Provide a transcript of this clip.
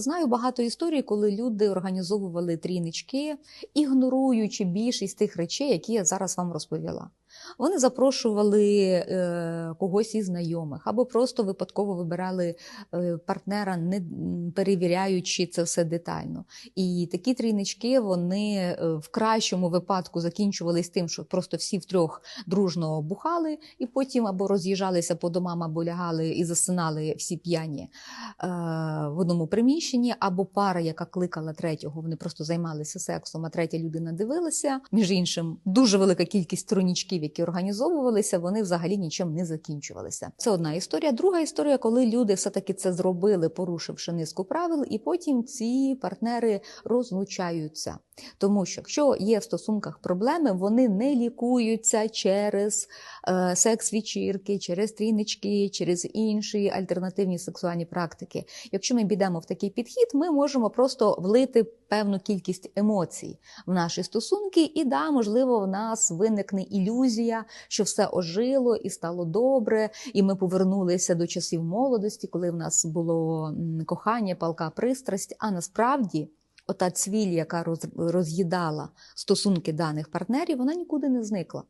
Знаю багато історій, коли люди організовували трійнички, ігноруючи більшість тих речей, які я зараз вам розповіла. Вони запрошували е, когось із знайомих або просто випадково вибирали е, партнера, не перевіряючи це все детально. І такі трійнички вони е, в кращому випадку закінчувались тим, що просто всі втрьох дружно бухали, і потім або роз'їжджалися по домам, або лягали і засинали всі п'яні в одному приміщенні, або пара, яка кликала третього, вони просто займалися сексом, а третя людина дивилася. Між іншим, дуже велика кількість тройнічків, які організовувалися, вони взагалі нічим не закінчувалися. Це одна історія. Друга історія, коли люди все-таки це зробили, порушивши низку правил, і потім ці партнери розлучаються. Тому що якщо є в стосунках проблеми, вони не лікуються через е, секс-вечірки, через трійнички, через інші альтернативні сексуальні практики. Якщо ми підемо в такий підхід, ми можемо просто влити певну кількість емоцій в наші стосунки, і да, можливо, в нас виникне ілюзія, що все ожило і стало добре, і ми повернулися до часів молодості, коли в нас було кохання, палка пристрасть. А насправді. Ота цвіль, яка роз- роз'їдала стосунки даних партнерів, вона нікуди не зникла.